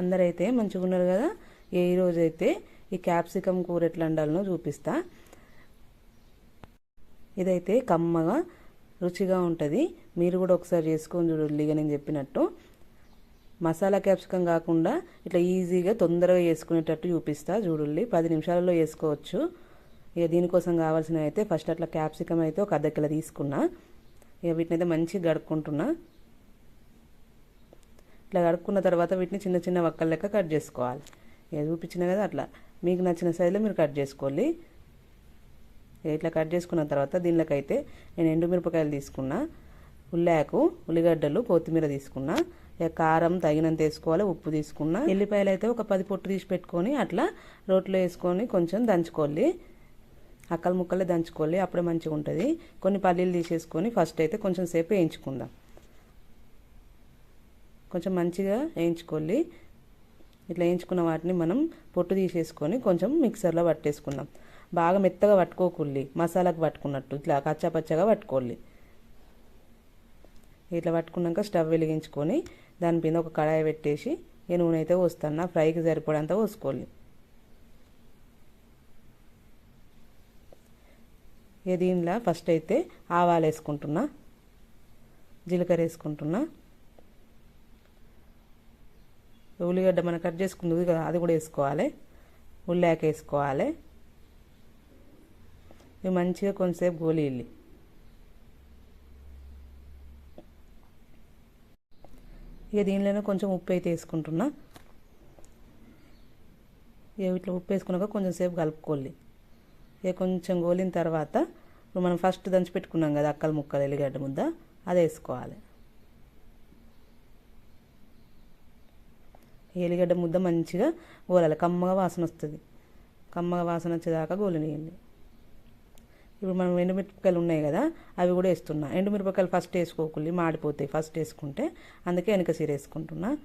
అందరైతే మంచిగా ఉన్నారు కదా? ఏ రోజు అయితే ఈ క్యాప్సికమ్ కూర ఎట్లా వండాలనో చూపిస్తా. ఇదైతే కమ్మగా రుచిగా ఉంటుంది. మీరు కూడా ఒకసారి చేసుకొని చూడండి ఇక నేను చెప్పినట్టు. మసాలా క్యాప్సికం కాకుండా ఇట్లా ఈజీగా తొందరగా చేసుకునేటట్టు చూపిస్తా. చూడండి పది నిమిషాలలో వేసుకోవచ్చు ఇక దీనికోసం కావాల్సినవి అయితే ఫస్ట్ అట్లా క్యాప్సికం అయితే ఒక అర్ధ కిలో తీసుకున్నా. ఇక వీటిని అయితే మంచిగా గడుక్కుంటున్నా ఇట్లా కడుక్కున్న తర్వాత వీటిని చిన్న చిన్న వక్కల లెక్క కట్ చేసుకోవాలి. ఇక చూపించిన కదా అట్లా. మీకు నచ్చిన సైజులో మీరు కట్ చేసుకోవాలి ఇట్లా కట్ చేసుకున్న తర్వాత దీనిలోకైతే నేను ఎండుమిరపకాయలు తీసుకున్నా ఉల్లాకు ఉల్లిగడ్డలు కొత్తిమీర తీసుకున్నా ఇక కారం తగినంత వేసుకోవాలి ఉప్పు తీసుకున్నా. ఎల్లిపాయలు అయితే ఒక పది పొట్టు తీసి పెట్టుకొని అట్లా రోట్లో వేసుకొని కొంచెం దంచుకోవాలి. అక్కలు ముక్కలే దంచుకోవాలి. అప్పుడే మంచిగా ఉంటుంది కొన్ని పల్లీలు తీసేసుకొని ఫస్ట్ అయితే కొంచెం సేపు వేయించుకుందాం. కొంచెం మంచిగా వేయించుకోవాలి ఇట్లా వేయించుకున్న వాటిని మనం పొట్టు తీసేసుకొని కొంచెం మిక్సర్లో పట్టేసుకుందాం. బాగా మెత్తగా పట్టుకోకుల్లి మసాలాకు పట్టుకున్నట్టు ఇట్లా కచ్చాపచ్చగా పట్టుకోవాలి ఇట్లా పట్టుకున్నాక స్టవ్ వెలిగించుకొని దాని మీద ఒక కడాయి పెట్టేసి ఈ నూనె అయితే పోస్తాను ఫ్రైకి సరిపడంత పోసుకోవాలి ఇక దీనిలో ఫస్ట్ అయితే ఆవాలు వేసుకుంటున్నా. జీలకర్ర వేసుకుంటున్నా. ఉల్లిగడ్డ మనం కట్ చేసుకుంది కదా అది కూడా వేసుకోవాలి. ఉల్లాక వేసుకోవాలి. ఇవి మంచిగా కొంతసేపు గోలీల్లి ఇక దీనిలోనే కొంచెం ఉప్పు అయితే వేసుకుంటున్నా. ఇక ఇట్లా ఉప్పు వేసుకున్నాక కొంచెం సేపు కలుపుకోవాలి. ఇక కొంచెం గోలిన తర్వాత ఇప్పుడు మనం ఫస్ట్ దంచి పెట్టుకున్నాం కదా అక్కల ముక్కలు ఎల్లిగడ్డ ముద్ద అది వేసుకోవాలి. ఎల్లిగడ్డ ముద్ద మంచిగా గోలాలి. కమ్మగా వాసన వస్తుంది. కమ్మగా వాసన వచ్చేదాకా గోలినియండి ఇప్పుడు మనం ఎండుమిరపకాయలు ఉన్నాయి కదా అవి కూడా వేస్తున్నా. ఎండుమిరపకాయలు ఫస్ట్ వేసుకోకుండా మాడిపోతాయి ఫస్ట్ వేసుకుంటే. అందుకే వెనక సీర వేసుకుంటున్నా.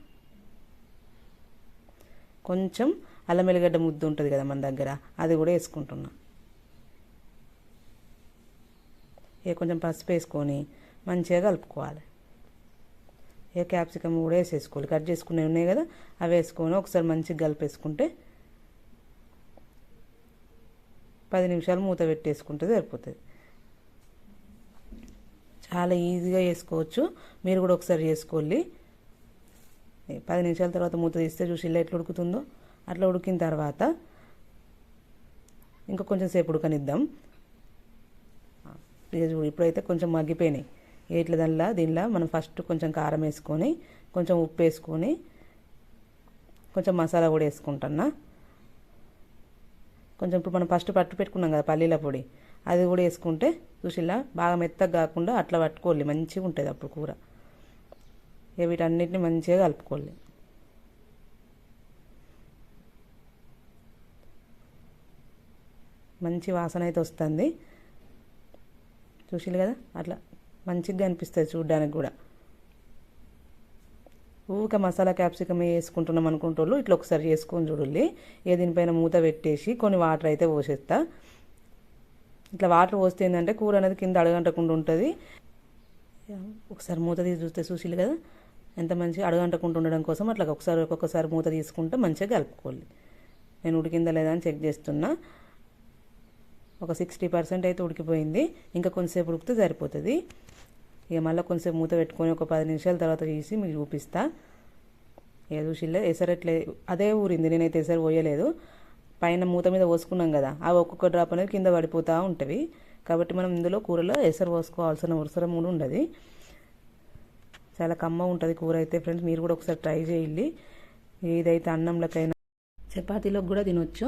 కొంచెం అల్లం ఎల్లిగడ్డ ముద్ద ఉంటుంది కదా మన దగ్గర అది కూడా వేసుకుంటున్నా. ఇక కొంచెం పసుపు వేసుకొని మంచిగా కలుపుకోవాలి. ఇక క్యాప్సికమ్ కూడా వేసేసుకోవాలి. కట్ చేసుకునేవి ఉన్నాయి కదా అవి వేసుకొని ఒకసారి మంచిగా కలిపేసుకుంటే పది నిమిషాలు మూత పెట్టేసుకుంటే సరిపోతుంది. చాలా ఈజీగా చేసుకోవచ్చు మీరు కూడా ఒకసారి చేసుకోవాలి పది నిమిషాల తర్వాత మూత తీస్తే చూసి ఇలా ఎట్లా ఉడుకుతుందో. అట్లా ఉడికిన తర్వాత ఇంకా కొంచెం సేపు ఉడకనిద్దాం. చూడు ఇప్పుడైతే కొంచెం మగ్గిపోయినాయి. ఇట్లా దీనిలో మనం ఫస్ట్ కొంచెం కారం వేసుకొని కొంచెం ఉప్పు వేసుకొని కొంచెం మసాలా కూడా వేసుకుంటున్నా. కొంచెం ఇప్పుడు మనం ఫస్ట్ పట్టు పెట్టుకున్నాం కదా పల్లీల పొడి అది కూడా వేసుకుంటే చూసిలా బాగా మెత్తగా కాకుండా అట్లా పట్టుకోవాలి మంచిగా ఉంటుంది అప్పుడు కూర. ఇక వీటన్నిటిని మంచిగా కలుపుకోవాలి. మంచి వాసన అయితే వస్తుంది. చూసిల్లు కదా అట్లా. మంచిగా అనిపిస్తుంది చూడడానికి కూడా. ఊక మసాలా క్యాప్సికమ్ వేసుకుంటున్నాం అనుకుంటోళ్ళు ఇట్లా ఒకసారి చేసుకొని చూడండి ఏ దీనిపైన మూత పెట్టేసి కొన్ని వాటర్ అయితే పోసేస్తా. ఇట్లా వాటర్ పోస్తే ఏంటంటే కూర అనేది కింద అడగంటకుండా ఉంటుంది. ఒకసారి మూత తీసి చూస్తే చూసిలు కదా ఎంత మంచిగా అడగంటకుండా ఉండడం కోసం అట్లా ఒకసారి ఒక్కొక్కసారి మూత తీసుకుంటే మంచిగా కలుపుకోవాలి. నేను ఉడికిందా లేదా అని చెక్ చేస్తున్నా. ఒక సిక్స్టీ పర్సెంట్ అయితే ఉడికిపోయింది. ఇంకా కొంచెంసేపు ఉడికితే సరిపోతుంది. ఇక మళ్ళీ కొంచెంసేపు మూత పెట్టుకొని ఒక పది నిమిషాల తర్వాత తీసి మీకు చూపిస్తా. ఏ చూసిలే ఎసరట్లే. అదే ఊరింది. నేనైతే ఎసరు పోయలేదు. పైన మూత మీద పోసుకున్నాం కదా. అవి ఒక్కొక్క డ్రాప్ అనేది కింద పడిపోతూ ఉంటుంది. కాబట్టి మనం ఇందులో కూరలో ఎసరు పోసుకోవాల్సిన అవసరం కూడా ఉండదు. చాలా కమ్మ ఉంటుంది కూర అయితే ఫ్రెండ్స్. మీరు కూడా ఒకసారి ట్రై చేయండి. ఏదైతే అన్నంలోకైనా చపాతీలోకి కూడా తినొచ్చు.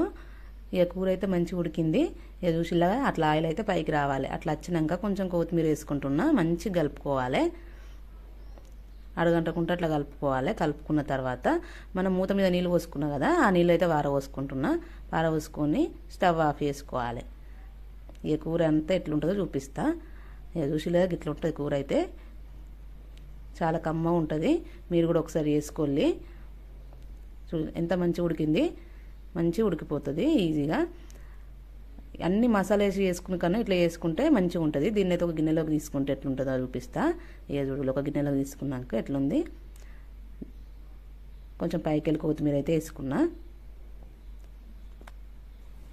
ఇక కూర అయితే మంచిగా ఉడికింది ఇక చూసిలాగా అట్లా ఆయిల్ అయితే పైకి రావాలి. అట్లా వచ్చినాక కొంచెం కొత్తిమీర వేసుకుంటున్నా మంచిగా కలుపుకోవాలి. అడగంటకుంటే అట్లా కలుపుకోవాలి. కలుపుకున్న తర్వాత మనం మూత మీద నీళ్ళు పోసుకున్నాం కదా ఆ నీళ్ళు అయితే వార పోసుకుంటున్నా. వార పోసుకొని స్టవ్ ఆఫ్ చేసుకోవాలి. ఇక కూర అంతా ఎట్లుంటుందో చూపిస్తా. ఇక చూసిలేదా ఇట్లా ఉంటుంది కూర అయితే. చాలా కమ్మ ఉంటుంది మీరు కూడా ఒకసారి వేసుకోండి. చూ ఎంత మంచిగా ఉడికింది. మంచిగా ఉడికిపోతుంది ఈజీగా. అన్ని మసాలా వేసి వేసుకున్న కన్నా ఇట్లా వేసుకుంటే మంచిగా ఉంటుంది. దీన్ని అయితే ఒక గిన్నెలోకి తీసుకుంటే ఎట్లుంటుందో చూపిస్తా. ఏ చూడు ఒక గిన్నెలోకి తీసుకున్నాక ఎట్లుంది? కొంచెం పైకెళ్ళి కొత్తిమీర అయితే వేసుకున్నా.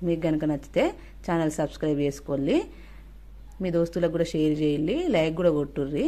మీకు కనుక నచ్చితే ఛానల్ సబ్స్క్రైబ్ చేసుకోండి. మీ దోస్తులకు కూడా షేర్ చేయండి. లైక్ కూడా కొట్టుర్రి.